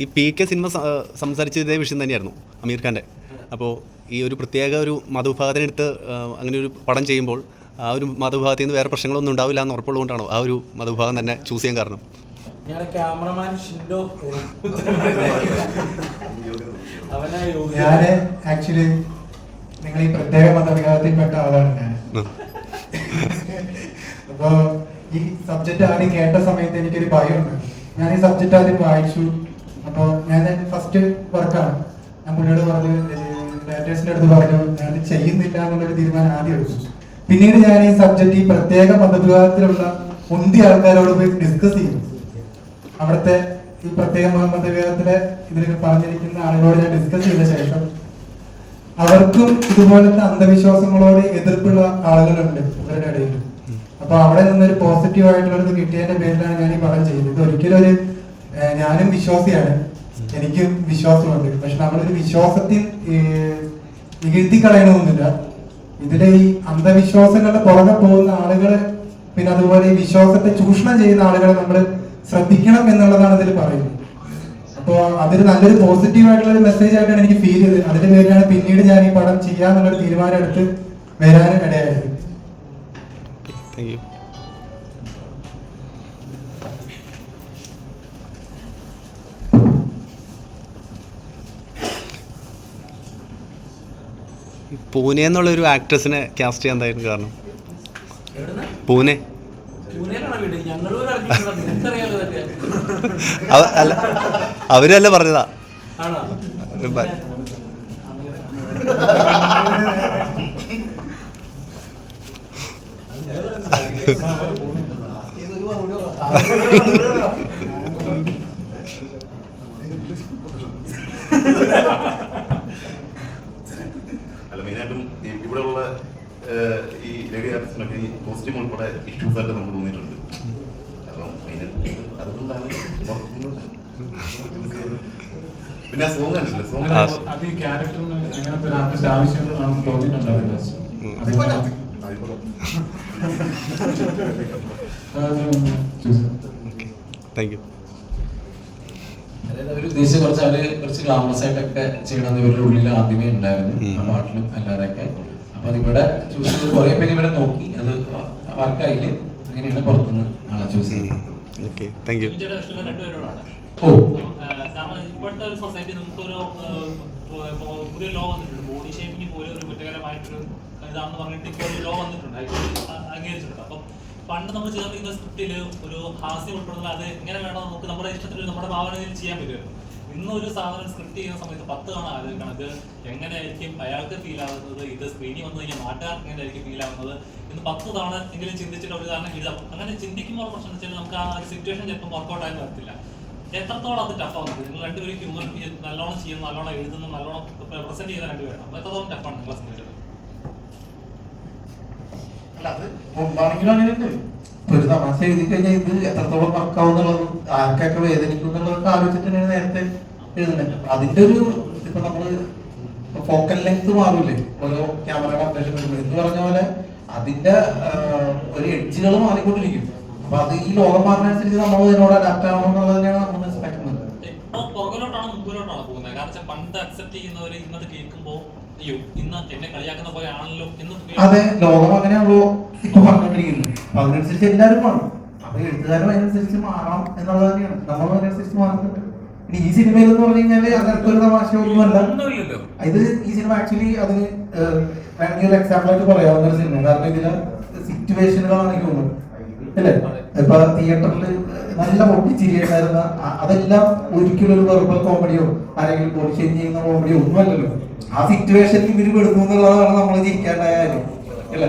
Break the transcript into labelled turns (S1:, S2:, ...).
S1: ഈ P K cinema സംസാരിച്ച ഇതേ വിഷയം തന്നെയായിരുന്നു അമീർ ഖാന്റെ അപ്പോൾ ഈ ഒരു പ്രത്യേക ഒരു മതവിഭാഗത്തിനെടുത്ത് അങ്ങനെ ഒരു പടം ചെയ്യുമ്പോൾ ആ ഒരു മതവിഭാഗത്തിൽ നിന്ന് വേറെ പ്രശ്നങ്ങളൊന്നും ഉണ്ടാവില്ല എന്ന് ഉറപ്പുള്ളതുകൊണ്ടാണോ ആ ഒരു മതവിഭാഗം തന്നെ ചൂസ് ചെയ്യാൻ കാരണം?
S2: ഞാൻ.
S3: ആക്ച്വലി നിങ്ങൾ ഈ പ്രത്യേക മതവിഭാഗത്തിൽപ്പെട്ട ആളാണ് ഞാൻ.
S1: ഉം.
S3: അപ്പോ ഈ സബ്ജക്റ്റ് ആദ്യം കേട്ട സമയത്ത് എനിക്കൊരു ഭയമുണ്ട്. ഞാൻ ഈ സബ്ജക്റ്റ് ആദ്യം വായിച്ചു. അപ്പോൾ ഞാൻ ഫസ്റ്റ് വർക്കാണ് ഞാൻ പുള്ളിയോട് പറഞ്ഞു ഡയറക്ടേഴ്സിന്റെ അടുത്ത് പറഞ്ഞു ഞാൻ ചെയ്യുന്നില്ല എന്നുള്ളൊരു തീരുമാനം ആദ്യം എടുത്തു. പിന്നീട് ഞാൻ ഈ സബ്ജക്റ്റ് ഈ പ്രത്യേക മതവിഭാഗത്തിലുള്ള മുന്തി ആൾക്കാരോട് പോയി ഡിസ്കസ് ചെയ്തു. അവിടുത്തെ ഈ പ്രത്യേക മതവിഭാഗത്തിലെ ഇതിൽ പറഞ്ഞിരിക്കുന്ന ആളുകളോട് ഞാൻ ഡിസ്കസ് ചെയ്ത ശേഷം അവർക്കും ഇതുപോലത്തെ അന്ധവിശ്വാസങ്ങളോട് എതിർപ്പുള്ള ആളുകളുണ്ട് ഇവരുടെ ഇടയിൽ. അപ്പൊ അവിടെ നിന്നൊരു പോസിറ്റീവ് ആയിട്ടുള്ളത് കിട്ടിയതിന്റെ പേരിലാണ് ഞാൻ ഈ പടം ചെയ്യുന്നത് ഒരിക്കലും ഒരു ഞാനും വിശ്വാസിയാണ്. എനിക്കും വിശ്വാസമുണ്ട്. പക്ഷെ നമ്മളൊരു വിശ്വാസത്തിൽ നികഴ്ത്തി കളയണമെന്നില്ല ഇതിലെ ഈ അന്ധവിശ്വാസങ്ങളുടെ പുറകെ പോകുന്ന ആളുകളെ പിന്നെ അതുപോലെ ഈ വിശ്വാസത്തെ ചൂഷണം ചെയ്യുന്ന ആളുകളെ നമ്മൾ ശ്രദ്ധിക്കണം എന്നുള്ളതാണ് ഇതിൽ പറയുന്നത്. അപ്പോൾ അതൊരു നല്ലൊരു പോസിറ്റീവ് ആയിട്ടുള്ള ഒരു മെസ്സേജ് ആയിട്ടാണ് എനിക്ക് ഫീൽ ചെയ്തത്. അതിന്റെ പേരിലാണ് പിന്നീട് ഞാൻ ഈ പടം ചെയ്യാന്നുള്ളൊരു തീരുമാനം എടുത്ത് വരാനും ഇടയായത്.
S1: താങ്ക് യു പൂനെ എന്നുള്ള ഒരു ആക്ട്രസിനെ കാസ്റ്റ് ചെയ്യാൻ എന്തായിരുന്നു കാരണം? പൂനെ. അല്ല അവരല്ല പറഞ്ഞതാ
S2: ആണോ?
S1: ഒരു ബ-
S4: അല്ല മെയിനായിട്ടും ഈ ഇവിടെയുള്ള ഈ ലേഡി ആർട്ടിസ്റ്റിനൊക്കെ ഈ കോസ്റ്റ്യൂം ഉൾപ്പെടെ ഇഷ്യൂസ് ആയിട്ട് നമുക്ക് തോന്നിയിട്ടുണ്ട്. അപ്പം മെയിനായിട്ട് അതുകൊണ്ടാണ് പിന്നെ സോങ് കണ്ടില്ല. സോങ്
S5: അത് ഈ ക്യാരക്ടറിന് അങ്ങനത്തെ ഒരു ആർട്ടിസ്റ്റ് ആവശ്യം നമുക്ക് തോന്നിയിട്ടുണ്ടാവില്ല.
S1: ഉം.
S5: അതുകൊണ്ട് അത് choose
S1: താങ്ക് യു
S6: അതായത് അവർ ഉദ്ദേശിച്ച കുറച്ച് അവർ കുറച്ച് ഗ്ലാമറസ് ആയിട്ടൊക്കെ ചെയ്യണം ഇവരുടെ ഉള്ളിൽ ആദ്യമേ ഉണ്ടായിരുന്നു. ആ പാട്ടിലും എല്ലാവരൊക്കെ അപ്പൊ അതിവിടെ ചൂസ് ചെയ്ത് കുറെ പേര് ഇവിടെ നോക്കി. അത് വർക്കായില്ല അങ്ങനെയാണ് പുറത്തുനിന്ന് ആളെ ചൂസ്
S7: ചെയ്യുന്നത്.
S6: ഓ.
S7: ഇപ്പോഴത്തെ ഒരു സൊസൈറ്റി നമുക്കൊരു പുതിയ ലോ വന്നിട്ടുണ്ട്. ബോഡി ഷേപ്പിംഗ് പോലും ഒരു കുറ്റകരമായിട്ടൊരു ഇതാണെന്ന് പറഞ്ഞിട്ട് ഇപ്പോൾ ഒരു ലോ വന്നിട്ടുണ്ട് അംഗീകരിച്ചിട്ടുണ്ട്. അപ്പം പണ്ട് നമ്മൾ ചേർത്തിരുന്ന സ്ക്രിപ്റ്റിൽ ഒരു ഹാസ്യം ഉൾപ്പെടുന്നത് അത് എങ്ങനെ വേണം നമുക്ക് നമ്മുടെ ഇഷ്ടത്തിൽ നമ്മുടെ ഭാവനയിൽ ചെയ്യാൻ പറ്റുമായിരുന്നു. ഇന്ന് ഒരു സാധനം സ്ക്രിപ്റ്റ് ചെയ്യുന്ന സമയത്ത് പത്ത് തവണ ആലോചിക്കണം ഇത് എങ്ങനെയായിരിക്കും അയാൾക്ക് ഫീൽ ആവുന്നത്? ഇത് സ്ക്രീനിൽ വന്നു കഴിഞ്ഞാൽ നാട്ടുകാർക്ക് എങ്ങനെയായിരിക്കും ഫീൽ ആവുന്നത്? ഇന്ന് പത്ത് തവണ എങ്കിലും ചിന്തിച്ചിട്ട് ഒരു കാരണം എഴുതാം അങ്ങനെ ചിന്തിക്കുമ്പോൾ പ്രശ്നം വെച്ചാൽ നമുക്ക് ആ ഒരു സിറ്റുവേഷൻ ചിലപ്പോൾ വർക്കൗട്ട് ആയി വരത്തില്ല. എത്രത്തോളം അത് ടഫാണ് നിങ്ങൾ രണ്ടുപേരും ഹ്യൂമൻ നല്ലോണം ചെയ്യുന്നു നല്ലോണം എഴുതുന്നു നല്ലോണം പ്രസന്റ് ചെയ്യുന്ന രണ്ടുപേരാണ് എത്രത്തോളം ടഫാണ് നിങ്ങളെ സംബന്ധിച്ചത്
S8: അല്ല അത് മുമ്പാണെങ്കിലും അങ്ങനെയുണ്ട് ഇപ്പൊ ഒരു തമാശ എഴുതി കഴിഞ്ഞാൽ ഇത് എത്രത്തോളം വർക്കാവുന്നുള്ളത് ആർക്കൊക്കെ വേദനിക്കും എന്നുള്ളതൊക്കെ ആലോചിച്ചിട്ട് തന്നെയാണ് നേരത്തെ എഴുതുന്നത്. അതിന്റെ ഒരു ഇപ്പൊ നമ്മൾ ഫോക്കൽ ലെങ്ത് മാറില്ലേ ഓരോ ക്യാമറ വരുമ്പോൾ എന്ന് പറഞ്ഞ പോലെ അതിന്റെ ഒരു എഡ്ജുകൾ മാറിക്കൊണ്ടിരിക്കും. അപ്പൊ അത് ഈ ലോകം മാറുന്നതനുസരിച്ച് നമ്മൾ ഇതിനോട് അഡാപ്റ്റ് ആവണം എന്നുള്ളത് തന്നെയാണ് നമ്മൾ മനസ്സിലാക്കുന്നത്
S7: പുറകിലോട്ടാണ് മുമ്പിലോട്ടാണ് പോകുന്നത്? കാരണം പണ്ട് അക്സെപ്റ്റ് ചെയ്യുന്നവർ ഇന്നത് കേൾക്കുമ്പോൾ
S8: അതെ ലോകം അങ്ങനെയാണല്ലോ ഇപ്പൊ പറഞ്ഞോണ്ടിരിക്കുന്നത് അപ്പൊ അതിനനുസരിച്ച് എല്ലാവരും മാറും. അപ്പൊ എഴുത്തുകാരും അതിനനുസരിച്ച് മാറാം എന്നുള്ളത് തന്നെയാണ്. നമ്മളും അതിനനുസരിച്ച് മാറുന്നുണ്ട്. ഈ സിനിമയിൽ എന്ന് പറഞ്ഞു കഴിഞ്ഞാൽ അങ്ങനത്തെ ഒരു തമാശ ഒന്നുമല്ല ഇത് ഈ സിനിമ ആക്ച്വലി അതിന് വേണമെങ്കിൽ ഒരു എക്സാമ്പിൾ ആയിട്ട് പറയാവുന്ന ഒരു സിനിമ കാരണം ഇതിലെ സിറ്റുവേഷനുകളാണ് ഹ്യൂമർ അല്ലേ? ഇപ്പൊ തിയേറ്ററിൽ നല്ല പൊട്ടിച്ചിരിയുണ്ടായിരുന്ന അതെല്ലാം ഒരിക്കലും ഒരു വെർബൽ കോമഡിയോ അല്ലെങ്കിൽ ഷെയിം ചെയ്യുന്ന കോമഡിയോ ഒന്നുമല്ലല്ലോ. ആ സിറ്റുവേഷനിൽ ഇവർ പെടുന്നു എന്നുള്ളതാണ് നമ്മൾ ചിരിക്കാണ്ടായാലും അല്ലേ?